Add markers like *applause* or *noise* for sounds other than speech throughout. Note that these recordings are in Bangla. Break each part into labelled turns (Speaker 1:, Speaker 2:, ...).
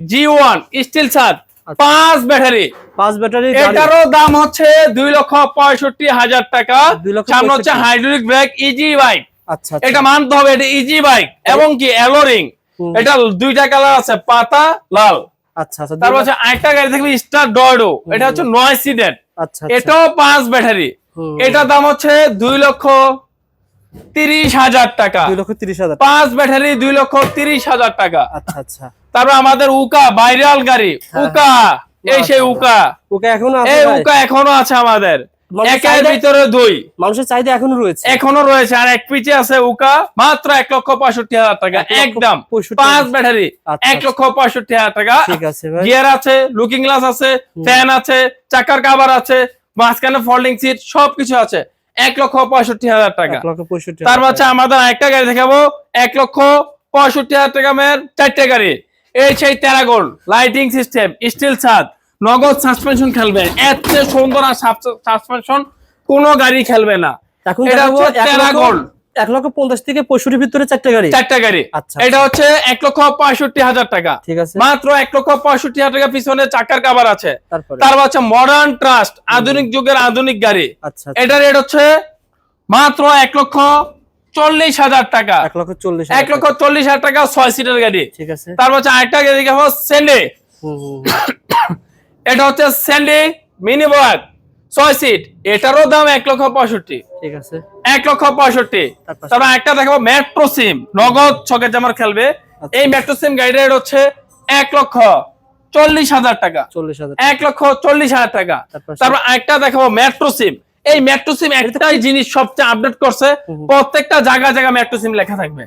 Speaker 1: জি ওয়ান স্টিল
Speaker 2: আচ্ছা।
Speaker 1: পাঁচ ব্যাটারি।
Speaker 2: পাঁচ ব্যাটারি
Speaker 1: এটারও দাম হচ্ছে দুই লক্ষ পঁয়ষট্টি হাজার টাকা। সামনে হচ্ছে
Speaker 2: 65
Speaker 1: হাইড্রোলিক ব্রেক ইজি বাইক
Speaker 2: আচ্ছা।
Speaker 1: এটা মানতে হবে এটা ইজি বাইক এবং কি অ্যালোরিং এটা দুইটা কালার আছে পাতা লাল।
Speaker 2: আচ্ছা আচ্ছা
Speaker 1: তারপর হচ্ছে আরেকটা গাড়ি থাকবে স্টার ডয়ডো এটা হচ্ছে নয় সিটের
Speaker 2: আচ্ছা আচ্ছা।
Speaker 1: এটাও পাঁচ ব্যাটারি। এটার দাম হচ্ছে দুই লক্ষ তিরিশ হাজার টাকা।
Speaker 2: দুই লক্ষ তিরিশ হাজার
Speaker 1: পাঁচ ব্যাটারি দুই লক্ষ তিরিশ হাজার টাকা।
Speaker 2: আচ্ছা আচ্ছা।
Speaker 1: তারপর আমাদের উকা ভাইরাল গাড়ি।
Speaker 2: হ্যাঁ।
Speaker 1: উকা এই সেই উকা।
Speaker 2: ওকে এখনও
Speaker 1: এই উকা এখনও আছে আমাদের। একের ভিতরে দুই।
Speaker 2: মানুষের চাহিদা এখনও রয়েছে।
Speaker 1: এখনও রয়েছে। আর এক পিচে আছে উকা মাত্র এক লক্ষ পঁয়ষট্টি হাজার টাকা। একদম। পাঁচ ব্যাটারি।
Speaker 2: আচ্ছা,
Speaker 1: এক লক্ষ পঁয়ষট্টি হাজার টাকা। গিয়ার আছে লুকিং গ্লাস আছে ফ্যান আছে চাকার কাভার আছে মাঝখানে ফোল্ডিং সিট সবকিছু আছে। এক লক্ষ পঁয়ষট্টি হাজার টাকা। তারপর আমাদের আরেকটা গাড়ি দেখাবো। এক লক্ষ পঁয়ষট্টি হাজার টাকা মেয়ের চারটে গাড়ি। এই সেই তেরাগোল লাইটিং সিস্টেম স্টিল ছাদ নগদ সাসপেনশন খেলবে। চেয়ে সুন্দর আর সাসপেনশন কোনো গাড়ি খেলবে না। এটা হচ্ছে
Speaker 2: এক লক্ষ-
Speaker 1: তেরাগোল
Speaker 2: এক লক্ষ পঞ্চাশ থেকে পঁয়ষট্টির ভিতরে চারটে গাড়ি।
Speaker 1: চারটা গাড়ি।
Speaker 2: আচ্ছা
Speaker 1: এটা হচ্ছে এক লক্ষ পঁয়ষট্টি হাজার টাকা।
Speaker 2: ঠিক আছে।
Speaker 1: মাত্র এক লক্ষ পঁয়ষট্টি হাজার টাকা পিছনে চাকার কাবার আছে।
Speaker 2: তারপরে?
Speaker 1: তারপর হচ্ছে মডার্ন ট্রাস্ট আধুনিক যুগের আধুনিক গাড়ি।
Speaker 2: আচ্ছা আচ্ছা।
Speaker 1: এটা রেট হচ্ছে মাত্র এক লক্ষ চল্লিশ হাজার টাকা।
Speaker 2: এক লক্ষ চল্লিশ
Speaker 1: এক লক্ষ চল্লিশ হাজার টাকা ছয় সিটের গাড়ি।
Speaker 2: ঠিক আছে।
Speaker 1: তারপর হচ্ছে আরেকটা গাড়ি
Speaker 2: হুম, হুম।
Speaker 1: এটা হচ্ছে স্যান্ডে মিনি বাস ছয় সিট এটারও দাম এক লক্ষ পঁয়ষট্টি।
Speaker 2: ঠিক আছে।
Speaker 1: এক লক্ষ পঁয়ষট্টি।
Speaker 2: তারপর?
Speaker 1: একটা দেখাবো মেট্রো সিম নগদ ছকে জামার খেলবে।
Speaker 2: আচ্ছা।
Speaker 1: এই মেট্রো সিম গাড়িটা হচ্ছে এক লক্ষ চল্লিশ হাজার টাকা।
Speaker 2: চল্লিশ হাজার
Speaker 1: এক লক্ষ চল্লিশ হাজার টাকা?
Speaker 2: তারপর
Speaker 1: একটা দেখাবো মেট্রো সিম এই মেট্রো সিম একটাই *laughs* জিনিস সবচেয়ে আপডেট করছে প্রত্যেকটা জায়গা জায়গা মেট্রো সিম লেখা থাকবে।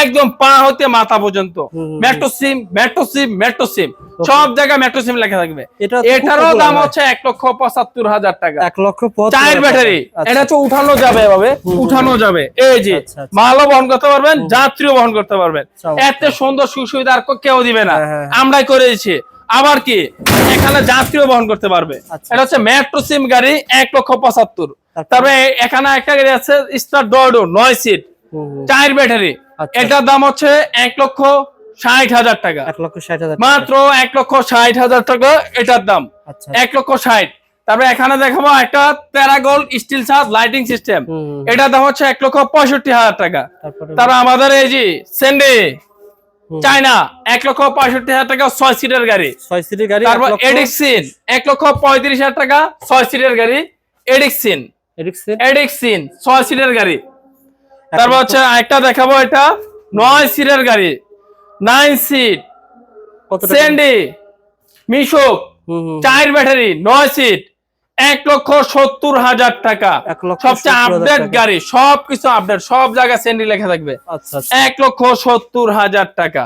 Speaker 1: একদম পা হতে মাথা পর্যন্ত। Metro SIM metro SIM metro SIM সব জায়গায় মেট্রো সিম লেখা থাকবে। এটারও দাম হচ্ছে এক লক্ষ পঁচাত্তর হাজার টাকা।
Speaker 2: এক লক্ষ
Speaker 1: চার ব্যাটারি
Speaker 2: আচ্ছা।
Speaker 1: এটা তো উঠানো যাবে এভাবে। উঠানো যাবে। এই যে
Speaker 2: আচ্ছা, আচ্ছা।
Speaker 1: মালও বহন করতে পারবেন যাত্রীও বহন করতে পারবেন। এত সুন্দর সুবিধা আর কেউ দিবে না।
Speaker 2: হ্যাঁ, হ্যাঁ, হ্যাঁ।
Speaker 1: আমরাই করে দিচ্ছি। আবার কি এখানে যাত্রীও বহন করতে পারবে
Speaker 2: আচ্ছা।
Speaker 1: এটা হচ্ছে মেট্রো সিম গাড়ি এক লক্ষ পঁচাত্তর
Speaker 2: তারপরে?
Speaker 1: এখানে একটা গাড়ি আছে স্টার ডোডো নয় সিট। চার ব্যাটারি
Speaker 2: আচ্ছা।
Speaker 1: এটার দাম হচ্ছে এক লক্ষ ষাট হাজার টাকা
Speaker 2: এক লক্ষ ষাট হাজার
Speaker 1: মাত্র এক লক্ষ ষাট হাজার টাকা এটার দাম
Speaker 2: আচ্ছা
Speaker 1: এক লক্ষ ষাট তারপরে এখানে দেখাবো একটা প্যারাগোল স্টিল লাইটিং সিস্টেম। এটার দাম হচ্ছে এক লক্ষ পঁয়ষট্টি হাজার টাকা
Speaker 2: তারপরে
Speaker 1: আমাদের এই যে সেন্ডে। চায়না এক লক্ষ পঁয়ষট্টি হাজার টাকা ছয় সিটের গাড়ি।
Speaker 2: ছয় সিটের গাড়ি
Speaker 1: তারপর এডিক্সিন এক লক্ষ পঁয়ত্রিশ হাজার টাকা ছয় সিটের গাড়ি। এডিক্সিন। এডিক্সিন? ছয় সিটের গাড়ি। তারপর হচ্ছে একটা দেখাবো এটা নয় সিটের গাড়ি। Nine seat? সেন্ডি মিশুক। চার ব্যাটারি নয় সিট। এক লক্ষ সত্তর হাজার টাকা। সবচেয়ে আপডেট গাড়ি সবকিছু আপডেট সব জায়গায় সেন্ডি লেখা থাকবে।
Speaker 2: আচ্ছা আচ্ছা।
Speaker 1: এক লক্ষ সত্তর হাজার টাকা।